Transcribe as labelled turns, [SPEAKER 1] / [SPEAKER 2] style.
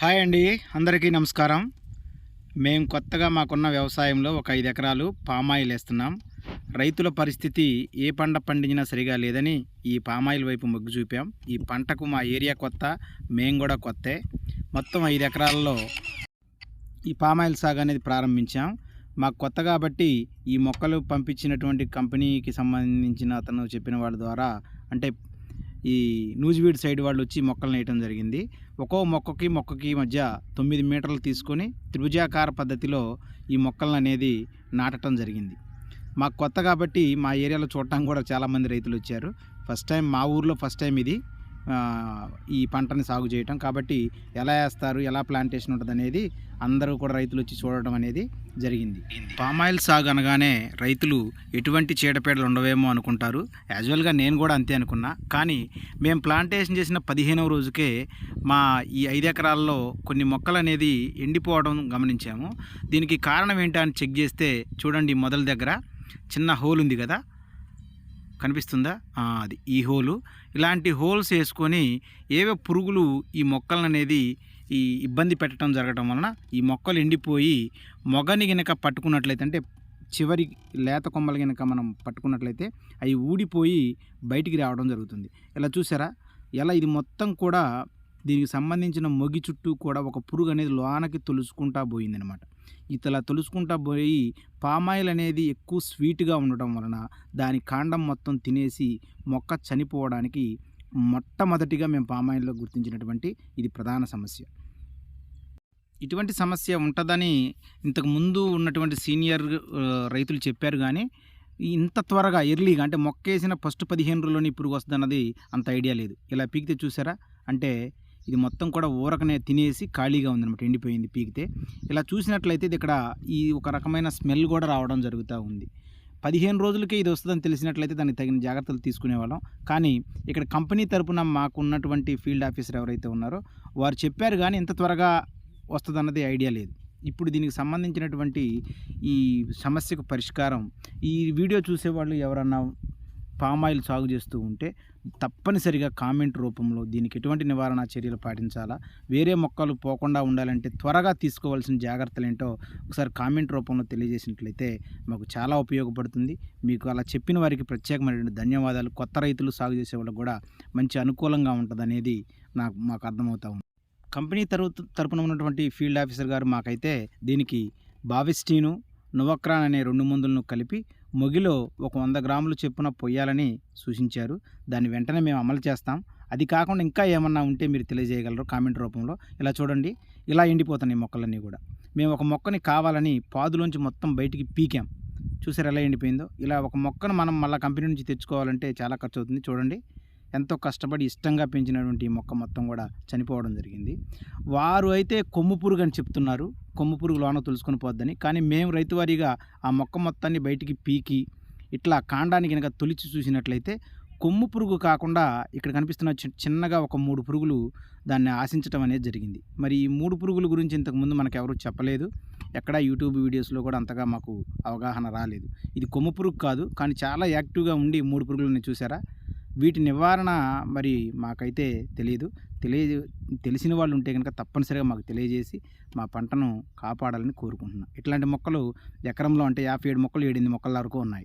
[SPEAKER 1] Hi అండి అందరికీ నమస్కారం. మేము కొత్తగా మాకున్న వ్యవసాయంలో ఒక ఐదు ఎకరాలు పామాయిల్ వేస్తున్నాం. రైతుల పరిస్థితి ఏ పంట పండించినా సరిగా లేదని ఈ పామాయిల్ వైపు మొగ్గు చూపాం. ఈ పంటకు మా ఏరియా కొత్త మేము కూడా కొత్తే. మొత్తం ఐదు ఎకరాల్లో ఈ పామాయిల్ సాగు అనేది ప్రారంభించాం. మాకు కొత్త కాబట్టి ఈ మొక్కలు పంపించినటువంటి కంపెనీకి సంబంధించిన అతను చెప్పిన వాళ్ళ ద్వారా అంటే ఈ నూజివీడ్ సైడ్ వాళ్ళు వచ్చి మొక్కలు నేయటం జరిగింది. ఒక్కో మొక్కకి మొక్కకి మధ్య తొమ్మిది మీటర్లు తీసుకొని త్రిభుజాకార పద్ధతిలో ఈ మొక్కలను అనేది నాటడం జరిగింది. మాకు కొత్త కాబట్టి మా ఏరియాలో చూడటం కూడా చాలామంది రైతులు వచ్చారు. ఫస్ట్ టైం మా ఊర్లో ఫస్ట్ టైం ఇది. ఈ పంటని సాగు చేయటం. కాబట్టి ఎలా వేస్తారు ఎలా ప్లాంటేషన్ ఉంటుంది అనేది అందరూ కూడా రైతులు వచ్చి చూడటం అనేది జరిగింది. పామాయిల్ సాగు అనగానే రైతులు ఎటువంటి చీడపీడలు ఉండవేమో అనుకుంటారు. యాజువల్గా నేను కూడా అంతే అనుకున్నా. కానీ మేము ప్లాంటేషన్ చేసిన పదిహేనవ రోజుకే మా ఈ ఐదు ఎకరాల్లో కొన్ని మొక్కలు అనేది ఎండిపోవడం గమనించాము. దీనికి కారణం ఏంటని అని చెక్ చేస్తే చూడండి మొదల దగ్గర చిన్న హోల్ ఉంది కదా కనిపిస్తుందా? అది ఈ హోలు. ఇలాంటి హోల్స్ వేసుకొని ఏవో పురుగులు ఈ మొక్కలను అనేది ఈ ఇబ్బంది పెట్టడం జరగడం వలన ఈ మొక్కలు ఎండిపోయి మొగని గనక పట్టుకున్నట్లయితే అంటే చివరి లేత కొమ్మలు గనక మనం పట్టుకున్నట్లయితే అవి ఊడిపోయి బయటికి రావడం జరుగుతుంది. ఇలా చూసారా? ఎలా ఇది మొత్తం కూడా దీనికి సంబంధించిన మొగి చుట్టూ కూడా ఒక పురుగు అనేది లోనకి తొలుచుకుంటా పోయిందనమాట ఇతలా తొలుచుకుంటా పోయి పామాయిల్ అనేది ఎక్కువ స్వీట్గా ఉండటం వలన దాని కాండం మొత్తం తినేసి మొక్క చనిపోవడానికి మొట్టమొదటిగా మేము పామాయిల్లో గుర్తించినటువంటి ఇది ప్రధాన సమస్య. ఇటువంటి సమస్య ఉంటుందని ఇంతకు ముందు ఉన్నటువంటి సీనియర్ రైతులు చెప్పారు కానీ ఇంత త్వరగా ఎర్లీగా అంటే మొక్క వేసిన ఫస్ట్ పదిహేను రోజుల్లోనే పురుగు వస్తుందన్నది అంత ఐడియా లేదు. ఇలా పీకితే చూసారా? అంటే ఇది మొత్తం కూడా ఊరకనే తినేసి ఖాళీగా ఉందన్నమాట ఎండిపోయింది పీకితే. ఇలా చూసినట్లయితే ఇది ఇక్కడ ఈ ఒక రకమైన స్మెల్ కూడా రావడం జరుగుతూ ఉంది. పదిహేను రోజులకే ఇది వస్తుందని తెలిసినట్లయితే దానికి తగిన జాగ్రత్తలు తీసుకునేవాళ్ళం కానీ ఇక్కడ కంపెనీ తరపున మాకు ఉన్నటువంటి ఫీల్డ్ ఆఫీసర్ ఎవరైతే ఉన్నారో వారు చెప్పారు కానీ ఇంత త్వరగా వస్తుందన్నది ఐడియా లేదు. ఇప్పుడు దీనికి సంబంధించినటువంటి ఈ సమస్యకు పరిష్కారం ఈ వీడియో చూసేవాళ్ళు ఎవరన్నా పామాయిల్ సాగు చేస్తూ ఉంటే తప్పనిసరిగా కామెంట్ రూపంలో దీనికి ఎటువంటి నివారణ చర్యలు పాటించాలా? వేరే మొక్కలు పోకుండా ఉండాలంటే త్వరగా తీసుకోవాల్సిన జాగ్రత్తలు ఏంటో ఒకసారి కామెంట్ రూపంలో తెలియజేసినట్లయితే మాకు చాలా ఉపయోగపడుతుంది. మీకు అలా చెప్పిన వారికి ప్రత్యేకమైనటువంటి ధన్యవాదాలు. కొత్త రైతులు సాగు చేసే వాళ్ళకు కూడా మంచి అనుకూలంగా ఉంటుందనేది నాకు మాకు అర్థమవుతా ఉంది. కంపెనీ తరపు తరపున ఉన్నటువంటి ఫీల్డ్ ఆఫీసర్ గారు మాకైతే దీనికి బావిస్టీను నువక్రాన్ అనే రెండు మందులను కలిపి మొగిలో ఒక వంద గ్రాములు చొప్పున పొయ్యాలని సూచించారు. దాన్ని వెంటనే మేము అమలు చేస్తాం. అది కాకుండా ఇంకా ఏమన్నా ఉంటే మీరు తెలియజేయగలరు కామెంట్ రూపంలో. ఇలా చూడండి. ఇలా ఎండిపోతున్నాయి మొక్కలన్నీ కూడా. మేము ఒక మొక్కని కావాలని పాదులోంచి మొత్తం బయటికి పీకాం. చూసారు ఎలా ఎండిపోయిందో? ఇలా ఒక మొక్కను మనం మళ్ళీ కంపెనీ నుంచి తెచ్చుకోవాలంటే చాలా ఖర్చు అవుతుంది చూడండి. ఎంతో కష్టపడి ఇష్టంగా పెంచినటువంటి ఈ మొక్క మొత్తం కూడా చనిపోవడం జరిగింది. వారు అయితే కొమ్ము పురుగు అని చెప్తున్నారు. కొమ్ము పురుగు లోన తులుసుకొని పోద్దని. కానీ మేము రైతువారీగా ఆ మొక్క మొత్తాన్ని బయటికి పీకి ఇట్లా కాండానికి కనుక తొలిచి చూసినట్లయితే కొమ్ము పురుగు కాకుండా ఇక్కడ కనిపిస్తున్న చిన్నగా ఒక మూడు పురుగులు దాన్ని ఆశించడం అనేది జరిగింది. మరి ఈ మూడు పురుగుల గురించి ఇంతకుముందు మనకు ఎవరు చెప్పలేదు. ఎక్కడ యూట్యూబ్ వీడియోస్లో కూడా అంతగా మాకు అవగాహన రాలేదు. ఇది కొమ్ము పురుగు కాదు కానీ చాలా యాక్టివ్గా ఉండి మూడు పురుగులని చూసారా? వీటి నివారణ మరి మాకైతే తెలియదు తెలియ తెలిసిన వాళ్ళు ఉంటే కనుక తప్పనిసరిగా మాకు తెలియజేసి మా పంటను కాపాడాలని కోరుకుంటున్నాను ఇట్లాంటి మొక్కలు ఎకరంలో అంటే యాభై ఏడు మొక్కలు ఏడెనిమిది మొక్కల వరకు ఉన్నాయి.